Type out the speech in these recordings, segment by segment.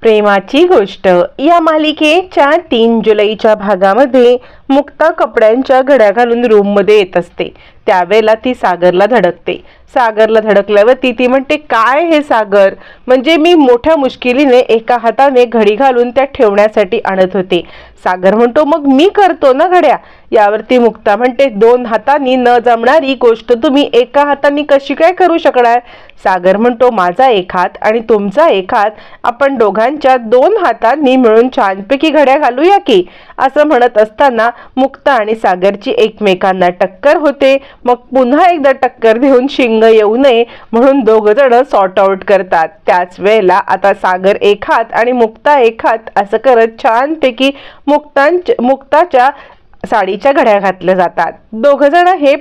प्रेमाची गोष्ट. या मालिकेच्या तीन जुलैच्या भागामध्ये मुक्ता कपड्यांच्या घड्या घालून रूममध्ये येत असते. त्यावेळेला ती सागरला धडकते. सागरला धडकल्यावरती ती म्हणते काय हे सागर? म्हणजे मी मोठ्या मुश्किलीने एका हाताने घडी घालून त्या ठेवण्यासाठी आणत होते. सागर म्हणतो मग मी करतो ना घड्या? यावरती मुक्ता म्हणते दोन हातांनी न जमणारी गोष्ट तुम्ही एका हाताने कशी काय करू शकणार? सागर म्हणतो माझा एक हात आणि तुमचा एक हात आपण दोघांच्या दोन हातांनी मिळून छानपैकी घड्या घालूया की? असं म्हणत असताना मुक्ता आणि सागरची एकमेकांना टक्कर होते. मग पुन्हा एकदा टक्कर देऊन शिंग येऊ नये म्हणून दोघ जण सॉर्ट आउट करतात. त्याच वेळेला आता सागर एक हात आणि मुक्ता एक हात असं करत छानपैकी मुक्तांच मुक्ताच्या साडीच्या घड्या घातल्या जातात. दोघ जण हे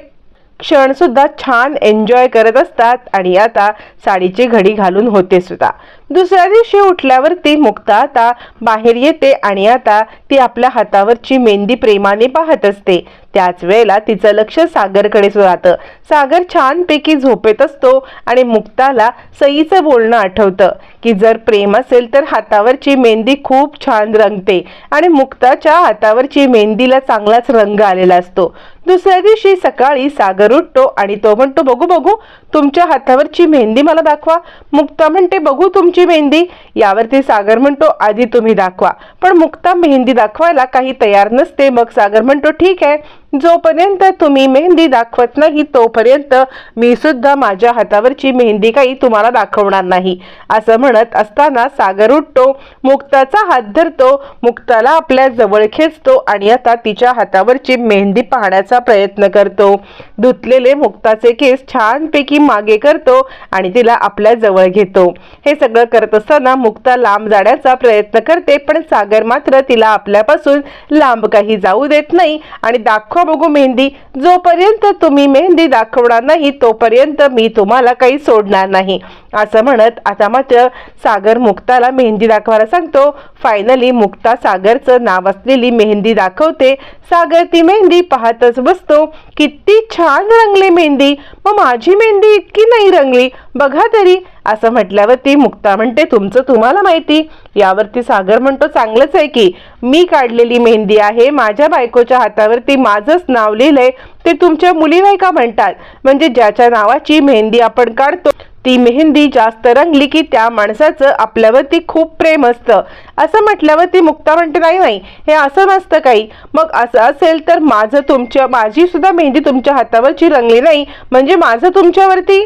क्षण सुद्धा छान एन्जॉय करत असतात आणि आता साडीची घडी घालून होते सुद्धा. दुसऱ्या दिवशी उठल्यावरती मुक्ता आता बाहेर येते आणि आता ती आपल्या हातावरची मेहंदी प्रेमाने पाहत असते. त्याच वेळेला तिचं लक्ष सागरकडे राहतं. सागर छानपैकी झोपेत असतो आणि मुक्ताला सईचं बोलणं आठवतं की जर प्रेम असेल तर हातावरची मेहंदी खूप छान रंगते आणि मुक्ताच्या हातावरची मेहंदीला चांगलाच रंग आलेला असतो. दुसऱ्या दिवशी सकाळी सागर उठतो आणि तो म्हणतो बघू बघू तुमच्या हातावरची मेहंदी मला दाखवा. मुक्ता म्हणते बघू तुमची मेहंदी. यावरती सागर म्हणतो आधी तुम्ही दाखवा. पण मुक्ता मेहंदी दाखवायला काही तयार नसते. मग सागर म्हणतो ठीक आहे. जोपर्यंत तुम्ही मेहंदी दाखवत नाही तोपर्यंत मी सुद्धा माझ्या हातावरची मेहंदी काही तुम्हाला दाखवणार नाही. असं म्हणत असताना सागर उठतो मुक्ताचा हात धरतो मुक्ताला आपल्या जवळ खेचतो आणि आता तिच्या हातावरची मेहंदी पाहण्याचा प्रयत्न करतो. धुतलेले मुक्ताचे केस छानपैकी मागे करतो आणि तिला आपल्या जवळ घेतो. हे सगळं करत असताना मुक्ता लांब जाण्याचा प्रयत्न करते पण सागर मात्र तिला आपल्यापासून लांब काही जाऊ देत नाही आणि दाखव बघू मेहंदी. जोपर्यंत तुम्ही मेहंदी दाखवणार नाही तोपर्यंत मी तुम्हाला काही सोडणार नाही. असं म्हणत आता मात्र सागर मुक्ताला मेहंदी दाखवायला सांगतो. फायनली मुक्ता सागरचं नाव असलेली मेहंदी दाखवते. सागर ती मेहंदी पाहतच बसतो. किती छान रंगली मेहंदी. मग माझी मेहंदी इतकी नाही रंगली. बघा तरी असं म्हटल्यावर ती मुक्ता म्हणते तुमचं तुम्हाला माहिती यावरती सागर म्हणतो चांगलंच आहे की मी काढलेली मेहंदी आहे माझ्या बायकोच्या हातावरती माझंच नाव लिहिलंय ते तुमच्या मुली नाही का म्हणतात? म्हणजे ज्याच्या नावाची मेहंदी आपण काढतो ती मेहंदी जास्त रंगली की त्या माणसाचं आपल्यावरती खूप प्रेम असतं. असं म्हटल्यावर ती मुक्ता म्हणते नाही नाही हे असं नसतं काही. मग असं असेल तर माझं तुमच्या माझी सुद्धा मेहंदी तुमच्या हातावरची रंगली नाही. म्हणजे माझं तुमच्यावरती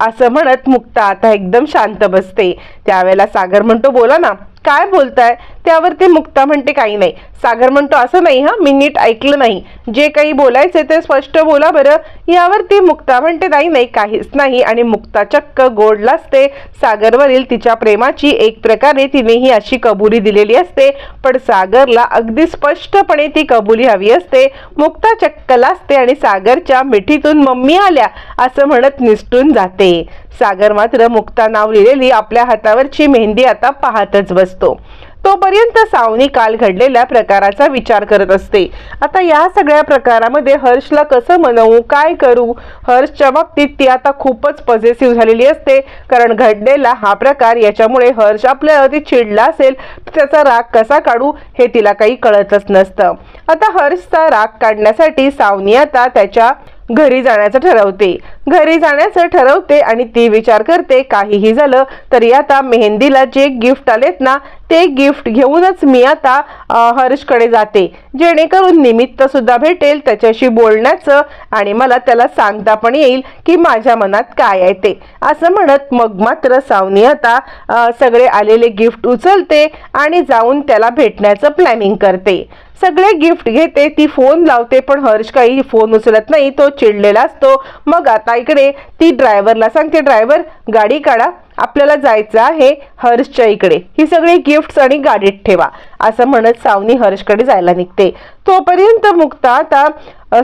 असं म्हणत मुक्ता आता एकदम शांत बसते. त्यावेळेला सागर म्हणतो बोला ना काय बोलताय? त्यावरती मुक्ता म्हणते काही नाही. सागर म्हणतो असं नाही हा मी नीट ऐकलं नाही. जे काही बोलायचे ते स्पष्ट बोला बरं. यावरती मुक्ता म्हणते नाही नाही काहीच नाही. आणि मुक्ता चक्क गोडला असते सागरवरील तिच्या प्रेमाची एक प्रकारे तिने ही अशी कबुली दिलेली असते. पण सागरला अगदी स्पष्टपणे ती कबुली हवी असते. मुक्ता चक्क लाजते आणि सागरच्या मिठीतून मम्मी आल्या असं म्हणत निसटून जाते. सागर मात्र मुक्ता नाव लिहिलेली आपल्या हातावरची मेहंदी आता पाहतच बसतो. तोपर्यंत सावनी काल घडलेल्या प्रकाराचा विचार करत असते. आता या सगळ्या प्रकारामध्ये हर्षला कसं मनवू काय करू? हर्षच्या बाबतीत ती आता खूपच पॉझिटिव्ह झालेली असते. कारण घडलेला हा प्रकार याच्यामुळे हर्ष आपल्यावरती चिडला असेल तर त्याचा राग कसा काढू हे तिला काही कळतच नसतं. आता हर्षचा राग काढण्यासाठी सावनी आता त्याच्या घरी जाण्याचं ठरवते. घरी जाण्याचं ठरवते आणि ती विचार करते काहीही झालं तरी आता मेहंदीला जे गिफ्ट आलेत ना ते गिफ्ट घेऊनच मी आता हर्षकडे जाते. जेणेकरून निमित्त सुद्धा भेटेल त्याच्याशी बोलण्याचं आणि मला त्याला सांगता पण येईल की माझ्या मनात काय आहे ते. असं म्हणत मग मात्र सावनी आता सगळे आलेले गिफ्ट उचलते आणि जाऊन त्याला भेटण्याचं प्लॅनिंग करते. सगळे गिफ्ट घेते ती फोन लावते पण हर्ष काही फोन उचलत नाही तो चिडलेला असतो. मग आता इकडे ती ड्रायव्हरला सांगते ड्रायव्हर गाडी काढा आपल्याला जायचं आहे हर्षच्या इकडे. ही सगळी गिफ्ट्स आणि गाडीत ठेवा. असं म्हणत सावनी हर्षकडे जायला निघते. तोपर्यंत मुक्ता आता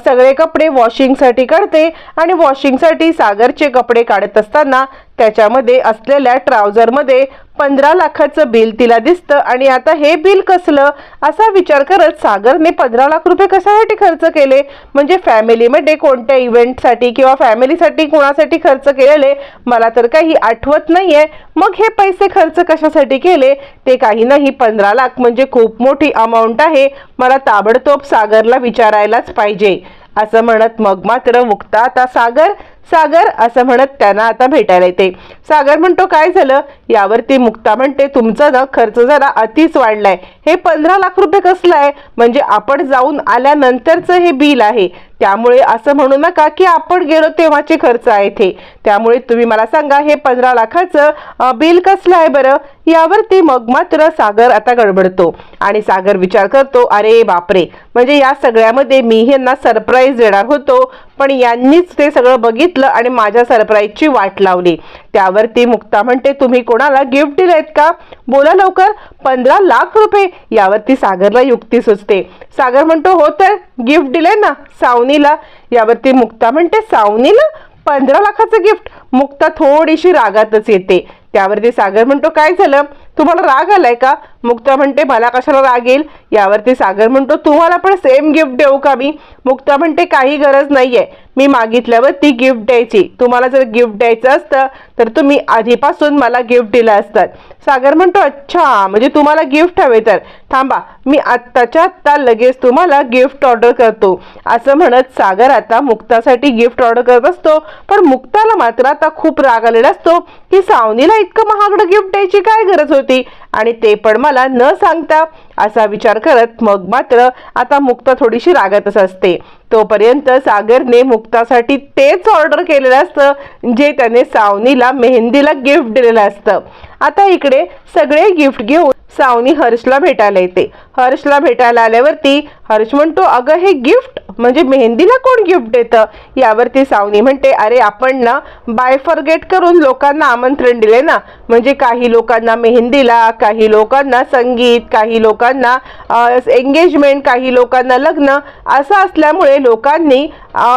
सगळे कपडे वॉशिंगसाठी काढते आणि वॉशिंगसाठी सागरचे कपडे काढत असताना त्याच्यामध्ये असलेल्या ट्राउझरमध्ये पंधरा लाखाचं बिल तिला दिसतं आणि आता हे बिल कसलं असा विचार करत सागरने पंधरा लाख रुपये कशासाठी खर्च केले? म्हणजे फॅमिलीमध्ये कोणत्या इव्हेंटसाठी किंवा फॅमिलीसाठी कोणासाठी खर्च केलेले? मला तर काही आठवत नाही आहे मग हे पैसे खर्च कशासाठी केले? ते काही नाही. पंधरा लाख म्हणजे खूप मोठी अमाऊंट आहे. मला ताबडतोब सागरला विचारायलाच पाहिजे. असं म्हणत मग मात्र मुक्ता आता सागर सागर असं म्हणत त्यांना आता भेटायला येते. सागर म्हणतो काय झालं? यावरती मुक्ता म्हणते तुमचा ना खर्च जरा अतिच वाढलाय. हे पंधरा लाख रुपये कसलं आहे? म्हणजे आपण जाऊन आल्यानंतरचं हे बिल आहे. त्यामुळे असं म्हणू नका की आपण गेलो तेव्हाचे खर्च आहे ते त्यामुळे तुम्ही मला सांगा हे पंधरा लाखाचं बिल कसलं आहे बरं? यावरती मग मात्र सागर आता गडबडतो आणि सागर विचार करतो अरे बापरे! म्हणजे या सगळ्यामध्ये मी यांना सरप्राईज देणार होतो. पण यांनीच ते सगळं बघितलं आणि माझ्या सरप्राईजची वाट लावली. त्यावरती मुक्ता म्हणते तुम्ही कोणाला गिफ्ट दिलेत का? बोला लवकर. पंधरा लाख रुपये. यावरती सागरला युक्ती सुचते. सागर म्हणतो हो तर गिफ्ट दिले ना सावनीला. यावरती मुक्ता म्हणते सावनीला? पंधरा लाखाचं गिफ्ट. मुक्ता थोडीशी रागातच येते. त्यावरती सागर म्हणतो काय झालं? तुम्हाला राग आलाय का? मुक्ता म्हणते मला कशाला राग येईल? यावरती सागर म्हणतो तुम्हाला पण सेम गिफ्ट देऊ का मी? मुक्ता म्हणते काही गरज नाहीये. मी मागितल्यावर ती गिफ्ट द्यायची. तुम्हाला जर गिफ्ट द्यायचं असतं तर तुम्ही आधीपासून मला गिफ्ट दिलं असतं. सागर म्हणतो अच्छा म्हणजे तुम्हाला गिफ्ट हवे तर. थांबा मी आत्ताच्या आत्ता लगेच तुम्हाला गिफ्ट ऑर्डर करतो. असं म्हणत सागर आता मुक्तासाठी गिफ्ट ऑर्डर करत असतो. पण मुक्ताला मात्र आता खूप राग आलेला असतो की सावनीला इतकं महागडं गिफ्ट द्यायची काय गरज होती? होती. आणि ते पण मला न सांगता असा विचार करत मग मात्र आता मुक्ता थोडीशी रागतच असते. तोपर्यंत सागरने मुक्तासाठी तेच ऑर्डर केलेलं असतं जे त्याने सावनीला मेहंदीला गिफ्ट दिलेलं असतं. आता इकडे सगळे गिफ्ट घेऊन सावनी हर्षला भेटायला येते. हर्षला भेटायला आल्यावरती हर्ष म्हणतो अगं हे गिफ्ट म्हणजे मेहंदीला कोण गिफ्ट देतं? यावरती सावनी म्हणते अरे आपण ना बाय फॉरगेट करून लोकांना आमंत्रण दिले ना. म्हणजे काही लोकांना मेहंदीला काही लोकांना संगीत काही लोकांना लोकांना एंगेजमेंट काही लोकांना लग्न असं असल्यामुळे लोकांनी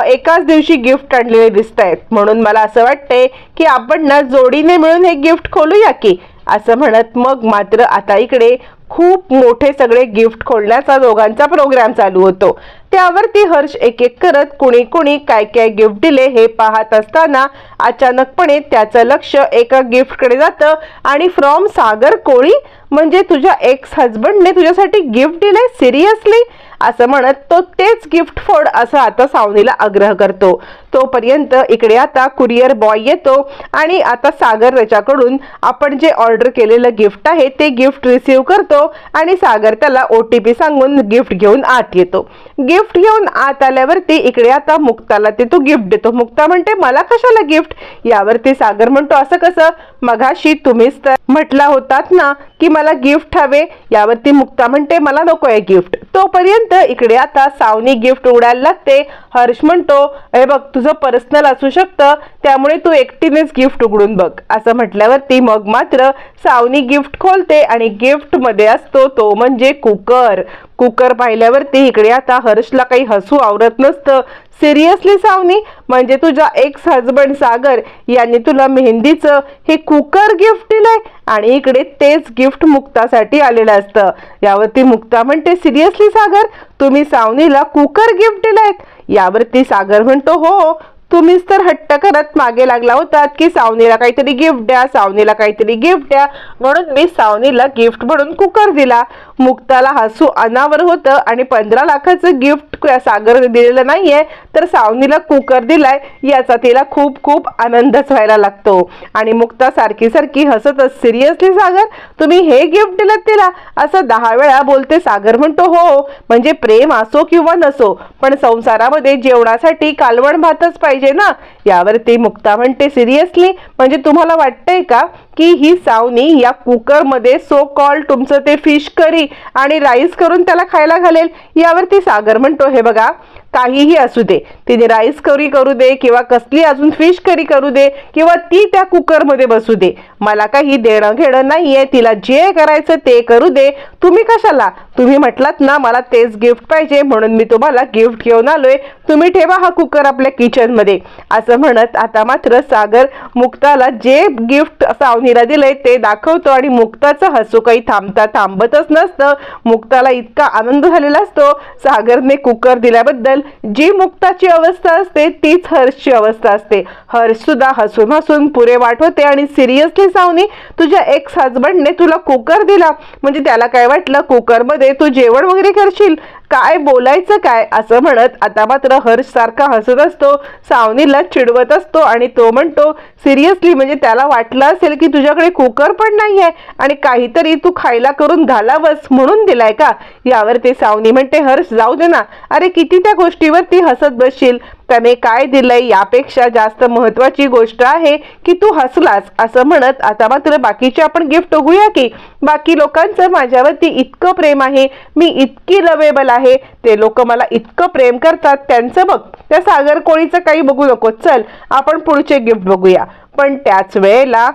एकाच दिवशी गिफ्ट आणलेले दिसत आहेत म्हणून मला असं वाटते की आपण ना जोडीने मिळून हे गिफ्ट खोलूया की? असं म्हणत मग मात्र आता इकडे खूप मोठे सगळे गिफ्ट खोलण्याचा दोघांचा प्रोग्राम चालू होतो. त्यावरती हर्ष एक एक करत कुणी कुणी काय काय गिफ्ट दिले हे पाहत असताना अचानकपणे त्याचं लक्ष एका गिफ्टकडे जातं आणि फ्रॉम सागर कोळी म्हणजे तुझ्या एक्स हजबंडने तुझ्यासाठी गिफ्ट दिलंय? सिरियसली असं म्हणत तो तेच गिफ्ट फोड असं आता सावनीला आग्रह करतो. तोपर्यंत इकडे आता कुरिअर बॉय येतो आणि आता सागर त्याच्याकडून आपण जे ऑर्डर केलेलं गिफ्ट आहे ते गिफ्ट रिसीव करतो आणि सागर त्याला ओ टी पी सांगून गिफ्ट घेऊन आत येतो. गिफ्ट घेऊन आत आल्यावरती इकडे आता मुक्ताला ते तो गिफ्ट देतो. मुक्ता म्हणते मला कशाला गिफ्ट? यावरती सागर म्हणतो असं कसं? मघाशी तुम्हीच तर म्हटला होतात ना की मला गिफ्ट हवे. यावरती मुक्ता म्हणते मला नको आहे गिफ्ट. तोपर्यंत इकडे आता सावनी गिफ्ट उडायला लागते. हर्ष म्हणतो हे बघ तुझं पर्सनल असू शकतं त्यामुळे तू एकटीनेच गिफ्ट उघडून बघ. असं म्हटल्यावरती मग मात्र सावनी गिफ्ट खोलते आणि गिफ्टमध्ये असतो तो म्हणजे कुकर. कुकर पाहिल्यावरती इकडे आता हर्षला काही हसू आवरत नसतं. सिरियसली सावनी म्हणजे तुझ्या एक्स हजबंड सागर यांनी तुला मेहंदीचं हे कुकर गिफ्ट दिलंय आणि इकडे तेच गिफ्ट मुक्तासाठी आलेलं असतं. यावरती मुक्ता म्हणते सिरियसली सागर तुम्ही सावनीला कुकर गिफ्ट दिलायत. यावरती सागर म्हणतो हो, हो तुम्हीच तर हट्ट करत मागे लागला होतात की सावनीला काहीतरी गिफ्ट द्या सावनीला काहीतरी गिफ्ट द्या. म्हणून मी सावनीला गिफ्ट म्हणून कुकर दिला. मुक्ताला हसू अनावर होतं आणि पंधरा लाखाचं गिफ्ट सागर दिलेलं नाहीये तर सावनीला कुकर दिलाय. याचा तिला खूप खूप आनंदच व्हायला लागतो. आणि मुक्ता सारखी सारखी हसतच सिरियसली सागर? तुम्ही हे गिफ्ट दिलं तिला? असं दहा वेळा बोलते सागर म्हणतो हो, हो. म्हणजे प्रेम असो किंवा नसो पण संसारामध्ये जेवणासाठी कालवण भातच पाहिजे. ना यावरती मुक्ता म्हणते सिरियसली म्हणजे तुम्हाला वाटतंय का की ही सावनी या कुकरमध्ये सो कॉल तुमचं ते फिश करी आणि राईस करून त्याला खायला घालेल? यावरती सागर म्हणतो हे बघा काहीही असू दे. तिने राईस करी करू दे किंवा कसली अजून फिश करी करू दे किंवा ती त्या कुकरमध्ये बसू दे. मला काही देणं घेणं नाहीये. तिला जे करायचं ते करू दे. तुम्ही कशाला? तुम्ही म्हटलात ना मला तेच गिफ्ट पाहिजे म्हणून मी तुम्हाला गिफ्ट घेऊन आलोय. तुम्ही ठेवा हा कुकर आपल्या किचनमध्ये असं असं म्हणत आता मात्र सागर मुक्ताला जे गिफ्ट सावनीला दिलंय ते दाखवतो आणि मुक्ताचं हसू काही थांबता थांबतच नसतं. मुक्ताला इतका आनंद झालेला असतो. सागरने कुकर दिल्याबद्दल जी मुक्ताची अवस्था असते तीच हर्षची अवस्था असते. हर्ष सुद्धा हसून हसून पुरे वाट होते आणि सिरियसली सावनी तुझ्या एक्स हजबंडने तुला कुकर दिला. म्हणजे त्याला काय वाटलं? कुकरमध्ये तू जेवण वगैरे करशील? काय बोलायचं काय असं म्हणत आता मात्र हर्ष सारखा हसत असतो. सावनीला चिडवत असतो आणि तो म्हणतो सिरियसली म्हणजे त्याला वाटलं असेल की तुझ्याकडे कुकर पण नाही आहे आणि काहीतरी तू खायला करून घालावंस म्हणून दिलाय का? यावर ते सावनी म्हणते हर्ष जाऊ दे ना. अरे किती त्या गोष्टीवर ती हसत बसशील? त्याने काय दिलंय यापेक्षा जास्त महत्वाची गोष्ट आहे की तू हसलास असं म्हणत आता मात्र बाकीचे आपण गिफ्ट बघूया की बाकी लोकांचं माझ्यावरती इतकं प्रेम आहे मी इतकी लवेबल आहे ते लोक मला इतकं प्रेम करतात त्यांचं बघ त्या सागर कोळीचं काही बघू नको चल आपण पुढचे गिफ्ट बघूया. पण त्याच वेळेला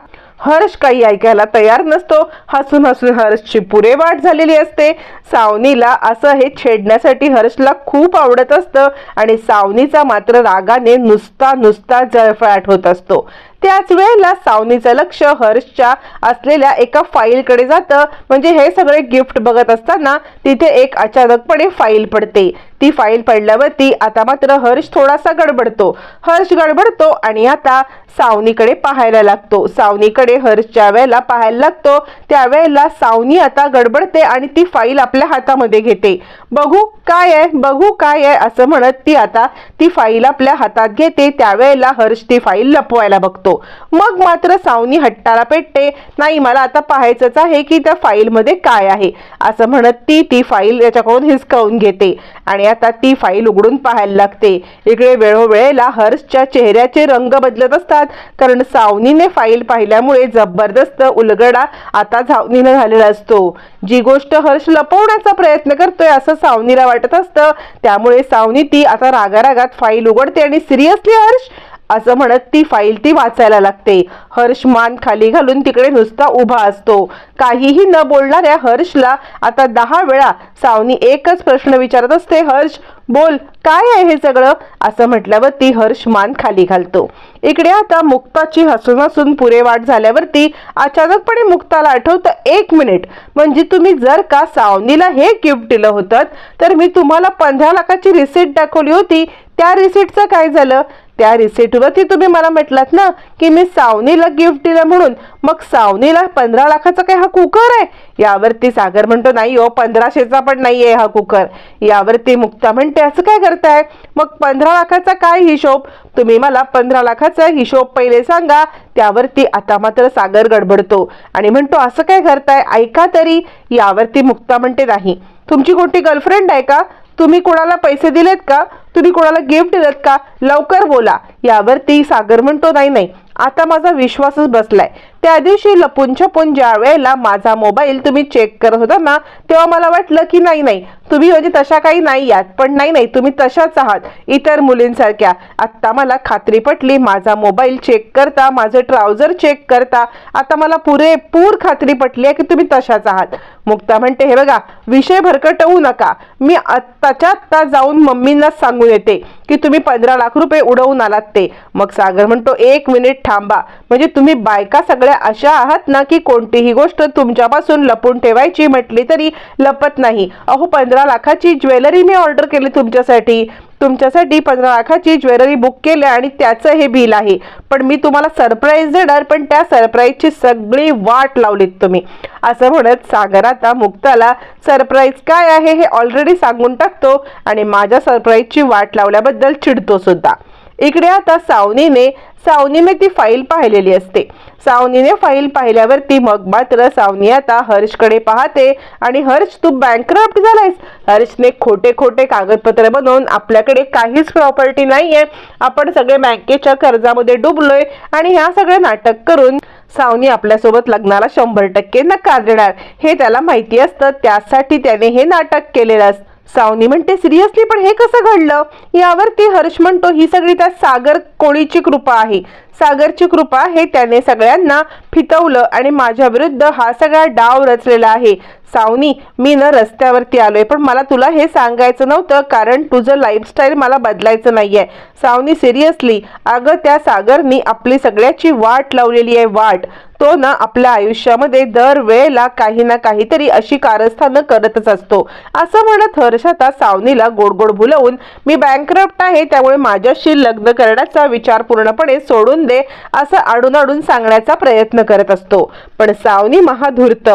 हर्ष काही ऐकायला तयार नसतो. हसून हसून हर्षची पुरे वाट झालेली असते. सावनीला असं हे छेडण्यासाठी हर्षला खूप आवडत असतं आणि सावनीचा मात्र रागाने नुसता नुसता जळफळाट होत असतो. त्याच वेळेला सावनीचं लक्ष हर्षच्या असलेल्या एका फाईलकडे जातं. म्हणजे हे सगळे गिफ्ट बघत असताना तिथे एक अचानकपणे फाईल पडते. ती फाईल पडल्यावरती आता मात्र हर्ष थोडासा गडबडतो. हर्ष गडबडतो आणि आता सावनीकडे पाहायला लागतो. सावनीकडे हर्षच्या वेळेला पाहायला लागतो त्यावेळेला सावनी आता गडबडते आणि ती फाईल आपल्या हातामध्ये घेते. बघू काय आहे बघू काय आहे असं म्हणत ती आता ती फाईल आपल्या हातात घेते. त्यावेळेला हर्ष ती फाईल लपवायला बघतो. मग मात्र सावनी हट्टाला पेटते. नाही मला आता पाहायचंच आहे की त्या फाईलमध्ये काय आहे. असं म्हणत ती ती फाईल याच्याकडून हिसकावून घेते. आणि आता ती फाईल उघडून पाहायला लागते. इकडे वेळोवेळेला हर्षच्या चेहऱ्याचे रंग बदलत असतात. कारण सावनीने फाईल पाहिल्यामुळे जबरदस्त उलगडा आता सावनीनं झालेला असतो. जी गोष्ट हर्ष लपवण्याचा प्रयत्न करतोय असं सावनीला वाटत असतं. त्यामुळे सावनी ती आता रागारागात फाईल उघडते आणि सिरियसली हर्ष असं म्हणत ती फाईल ती वाचायला लागते. हर्ष मान खाली घालून तिकडे नुसता उभा असतो. काहीही न बोलणाऱ्या हर्षला आता दहा वेळा सावनी एकच प्रश्न विचारत असते हर्ष बोल काय आहे हे सगळं? असं म्हटल्यावरती हर्ष मान खाली घालतो. इकडे आता मुक्ताची हसून हसून पुरे वाट झाल्यावरती अचानकपणे मुक्ताला आठवतं एक मिनिट म्हणजे तुम्ही जर का सावनीला हे गिफ्ट दिलं होतं तर मी तुम्हाला पंधरा लाखाची रिसिट दाखवली होती. त्या रिसिटचं काय झालं? त्या रिसिटवरती तुम्ही मला म्हटलात ना की मी सावनीला गिफ्ट दिलं म्हणून मग सावनीला पंधरा लाखाचा काय हा कुकर आहे? यावरती सागर म्हणतो नाही हो पंधराशेचा पण नाही आहे हा कुकर. यावरती मुक्ता म्हणते असं काय करताय? मग पंधरा लाखाचा काय हिशोब? तुम्ही मला पंधरा लाखाचा हिशोब पहिले सांगा. त्यावरती आता मात्र सागर गडबडतो आणि म्हणतो असं काय करताय? ऐका तरी. यावरती मुक्ता म्हणते नाही. तुमची कोणती गर्लफ्रेंड आहे का? तुम्ही कोणाला पैसे दिलेत का? तुम्ही कोणाला गिफ्ट दिलेत का? लवकर बोला. यावरती सागर म्हणतो नाही नाही. आता माझा विश्वासच बसलाय. त्या दिवशी लपून छपून ज्या वेळेला माझा मोबाईल तुम्ही चेक करत होता ना तेव्हा मला वाटलं की नाही नाही तुम्ही म्हणजे तशा काही नाही आहात पण नाही नाही तुम्ही तशाच आहात. इतर मुलींसारख्या. आत्ता मला खात्री पटली माझा मोबाईल चेक करता माझं ट्राउझर चेक करता आता मला पुरेपूर खात्री पटली आहे की तुम्ही तशाच आहात. मुक्ता म्हणते हे बघा विषय भरकटवू नका. मी आत्ताच्या आत्ता जाऊन मम्मींना सांगून येते की तुम्ही पंधरा लाख रुपये उडवून आलात ते. मग सागर म्हणतो एक मिनिट थांबा. म्हणजे तुम्ही बायका सगळ्या अशा आहात ना की कोणतीही गोष्ट तुमच्यापासून लपून ठेवायची म्हटली तरी लपत नाही. अहो पंधरा लाखाची ज्वेलरी मी ऑर्डर केली तुमच्यासाठी. तुमच्यासाठी पंधरा लाखाची ज्वेलरी बुक केली आणि त्याचं हे बिल आहे. पण मी तुम्हाला सरप्राईज देणार पण त्या सरप्राईजची सगळी वाट लावलीत तुम्ही. असं म्हणत सागर आता मुक्ताला सरप्राईज काय आहे हे ऑलरेडी सांगून टाकतो आणि माझ्या सरप्राईजची वाट लावल्याबद्दल चिडतो सुद्धा. इकडे आता सावनीने सावनीने ती फाईल पाहिलेली असते. सावनीने फाईल पाहिल्यावरती मग मात्र सावनी आता हर्षकडे पाहते आणि हर्ष तू बँकरप्ट झालायस. हर्षने खोटे खोटे कागदपत्र बनवून आपल्याकडे काहीच प्रॉपर्टी नाहीये. आपण सगळे बँकेच्या कर्जामध्ये डुबलोय आणि ह्या सगळे नाटक करून सावनी आपल्यासोबत लग्नाला शंभर टक्के नकार देणार. हे त्याला माहिती असतं त्यासाठी त्याने हे नाटक केलेलं असतं. सावनी म्हणते सिरियसली पण हे कसं घडलं? यावरती हर्ष म्हणतो ही सगळी त्या सागर कोळीची कृपा आहे. सागरची कृपा हे त्याने सगळ्यांना फितवलं आणि माझ्या विरुद्ध हा सगळा डाव रचलेला आहे. सावनी मी न रस्त्यावरती आलोय पण मला तुला हे सांगायचं नव्हतं कारण तुझं लाईफस्टाईल मला बदलायचं नाही आहे सावनी सिरियसली अगं त्या सागरनी आपली सगळ्याची वाट लावलेली आहे वाट. तो ना आपल्या आयुष्यामध्ये दर वेळेला काही ना काहीतरी अशी कारस्थानं करतच असतो. असं म्हणत हर्षता सावनीला गोड गोड भुलवून मी बँकरप्ट आहे त्यामुळे माझ्याशी लग्न करण्याचा विचार पूर्णपणे सोडून दे. असं आडून आडून सांगण्याचा प्रयत्न करत असतो. पण सावनी महाधूर्त.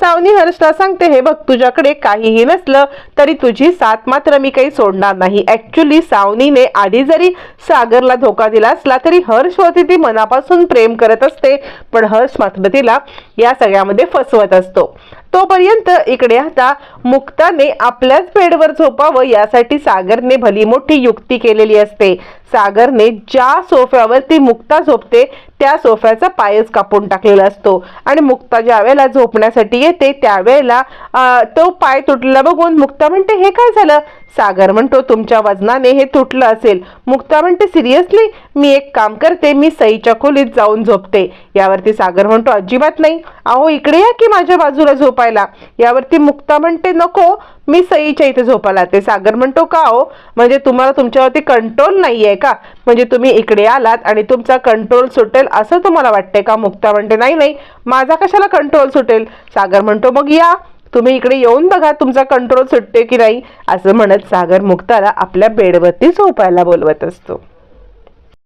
सावनी हर्षला सांगते हे बघ तुझ्याकडे काहीही नसलं तरी तुझी साथ मात्र मी काही सोडणार नाही. ऍक्च्युली सावनीने आधी जरी सागरला धोका दिला असला तरी हर्षवरती ती मनापासून प्रेम करत असते पण हर्ष मात्र तिला या सगळ्यामध्ये फसवत असतो. तोपर्यंत इकडे आता मुक्ताने आपल्याच बेडवर झोपावं यासाठी सागरने भली मोठी युक्ती केलेली असते. सागरने ज्या सोफ्यावर ती मुक्ता झोपते त्या सोफ्याचा पायच कापून टाकलेला असतो. आणि मुक्ता ज्या वेळेला झोपण्यासाठी येते त्यावेळेला तो पाय तुटलेला बघून मुक्ता म्हणते हे काय झालं? सागर म्हणतो तुमच्या वजनाने हे तुटलं असेल. मुक्ता म्हणते सिरियसली मी एक काम करते मी सईच्या खोलीत जाऊन झोपते. यावरती सागर म्हणतो अजिबात नाही. अहो इकडे या की माझ्या बाजूला झोपायला? यावरती मुक्ता म्हणते नको मी सईच्या इथे झोपायला ते सागर म्हणतो का हो? म्हणजे तुम्हाला तुमच्यावरती कंट्रोल नाही आहे का? म्हणजे तुम्ही इकडे आलात आणि तुमचा कंट्रोल सुटेल असं तुम्हाला वाटतंय का? मुक्ता म्हणते नाही नाही माझा कशाला कंट्रोल सुटेल? सागर म्हणतो मग या तुम्ही इकडे येऊन बघा तुमचा कंट्रोल सुटते की नाही? असं म्हणत सागर मुक्ताला आपल्या बेडवरती झोपायला बोलवत असतो.